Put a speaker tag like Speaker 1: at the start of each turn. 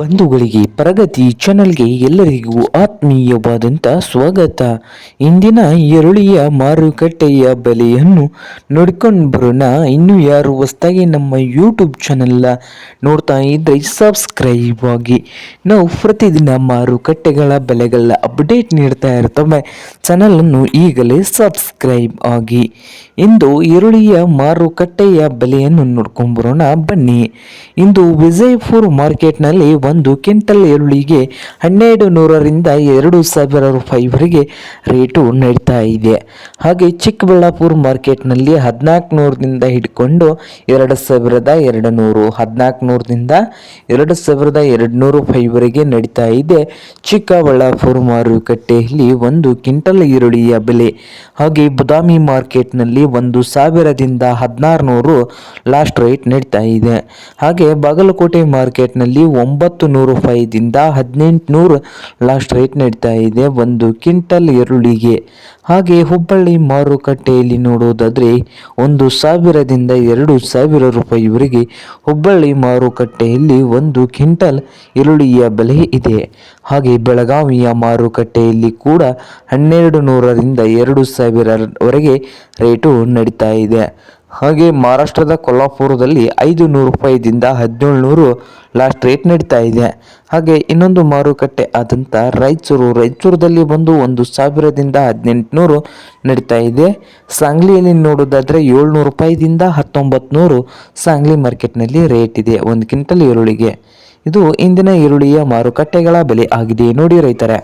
Speaker 1: ಬಂಧುಗಳಿಗೆ ಪ್ರಗತಿ ಚಾನಲ್ಗೆ ಎಲ್ಲರಿಗೂ ಆತ್ಮೀಯವಾದಂಥ ಸ್ವಾಗತ. ಇಂದಿನ ಈರುಳ್ಳಿಯ ಮಾರುಕಟ್ಟೆಯ ಬೆಲೆಯನ್ನು ನೋಡ್ಕೊಂಡು ಬರೋಣ. ಇನ್ನೂ ಯಾರು ಹೊಸ್ದಾಗಿ ನಮ್ಮ ಯೂಟ್ಯೂಬ್ ಚಾನಲ್ನ ನೋಡ್ತಾ ಇದ್ದರೆ ಸಬ್ಸ್ಕ್ರೈಬ್ ಆಗಿ. ನಾವು ಪ್ರತಿದಿನ ಮಾರುಕಟ್ಟೆಗಳ ಬೆಲೆಗಳ ಅಪ್ಡೇಟ್ ನೀಡ್ತಾ ಇರ್ತವೆ. ಚಾನಲನ್ನು ಈಗಲೇ ಸಬ್ಸ್ಕ್ರೈಬ್ ಆಗಿ. ಇಂದು ಈರುಳ್ಳಿಯ ಮಾರುಕಟ್ಟೆಯ ಬೆಲೆಯನ್ನು ನೋಡ್ಕೊಂಡು ಬರೋಣ. ಬನ್ನಿ. ಇಂದು ವಿಜಯಪುರ ಮಾರ್ಕೆಟ್ನಲ್ಲಿ ಒಂದು ಕ್ವಿಂಟಲ್ ಈರುಳ್ಳಿಗೆ ಹನ್ನೆರಡು ನೂರರಿಂದ ಎರಡು ಸಾವಿರ ರೂಪಾಯಿವರೆಗೆ ರೇಟು ನಡೀತಾ ಇದೆ. ಹಾಗೆ ಚಿಕ್ಕಬಳ್ಳಾಪುರ ಮಾರ್ಕೆಟ್ನಲ್ಲಿ ಹದಿನಾಲ್ಕು ನೂರದಿಂದ ಹಿಡ್ಕೊಂಡು ಎರಡು ಸಾವಿರದ ಎರಡು ನೂರು ಹದಿನಾಲ್ಕು ನೂರದಿಂದ ಎರಡು ಸಾವಿರದ ಎರಡು ನೂರು ರೂಪಾಯಿವರೆಗೆ ನಡೀತಾ ಇದೆ. ಚಿಕ್ಕಬಳ್ಳಾಪುರ ಮಾರುಕಟ್ಟೆಯಲ್ಲಿ ಒಂದು ಕ್ವಿಂಟಲ್ ಈರುಳ್ಳಿಯ ಬೆಲೆ. ಹಾಗೆ ಬುದಾಮಿ ಮಾರ್ಕೆಟ್ನಲ್ಲಿ ಒಂದು ಸಾವಿರದಿಂದ ಹದಿನಾರು ನೂರು ಲಾಸ್ಟ್ ರೇಟ್ ನಡೀತಾ ಇದೆ. ಹಾಗೆ ಬಾಗಲಕೋಟೆ ಮಾರ್ಕೆಟ್ನಲ್ಲಿ ಒಂಬತ್ತು ನೂರು ರೂಪಾಯಿದಿಂದ ಹದಿನೆಂಟು ನೂರು ಲಾಸ್ಟ್ ರೇಟ್ ನಡೀತಾ ಇದೆ. ಒಂದು ಕ್ವಿಂಟಲ್ ಈರುಳ್ಳಿಗೆ. ಹಾಗೆ ಹುಬ್ಬಳ್ಳಿ ಮಾರುಕಟ್ಟೆಯಲ್ಲಿ ನೋಡೋದಾದರೆ ಒಂದು ಸಾವಿರದಿಂದ ಎರಡು ಸಾವಿರ ರೂಪಾಯಿವರೆಗೆ ಹುಬ್ಬಳ್ಳಿ ಮಾರುಕಟ್ಟೆಯಲ್ಲಿ ಒಂದು ಕ್ವಿಂಟಲ್ ಈರುಳ್ಳಿಯ ಬೆಲೆ ಇದೆ. ಹಾಗೆ ಬೆಳಗಾವಿಯ ಮಾರುಕಟ್ಟೆಯಲ್ಲಿ ಕೂಡ ಹನ್ನೆರಡು ನೂರರಿಂದ ಎರಡು ಸಾವಿರವರೆಗೆ ರೇಟು ನಡೀತಾ ಇದೆ. ಹಾಗೆ ಮಹಾರಾಷ್ಟ್ರದ ಕೊಲ್ಲಾಪುರದಲ್ಲಿ ಐದು ನೂರು ರೂಪಾಯಿದಿಂದ ಹದಿನೇಳು ನೂರು ಲಾಸ್ಟ್ ರೇಟ್ ನಡೀತಾ ಇದೆ. ಹಾಗೆ ಇನ್ನೊಂದು ಮಾರುಕಟ್ಟೆ ಆದಂಥ ರಾಯಚೂರು. ರಾಯಚೂರದಲ್ಲಿ ಬಂದು ಒಂದು ಸಾವಿರದಿಂದ ಹದಿನೆಂಟುನೂರು ನಡೀತಾ ಇದೆ. ಸಾಂಗ್ಲಿಯಲ್ಲಿ ನೋಡೋದಾದರೆ ಏಳ್ನೂರು ರೂಪಾಯಿದಿಂದ ಹತ್ತೊಂಬತ್ತು ನೂರು ಸಾಂಗ್ಲಿ ಮಾರ್ಕೆಟ್ನಲ್ಲಿ ರೇಟ್ ಇದೆ. ಒಂದು ಕ್ವಿಂಟಲ್ ಈರುಳ್ಳಿಗೆ. ಇದು ಇಂದಿನ ಈರುಳ್ಳಿಯ ಮಾರುಕಟ್ಟೆಗಳ ಬೆಲೆ ಆಗಿದೆ ನೋಡಿ ರೈತರೆ.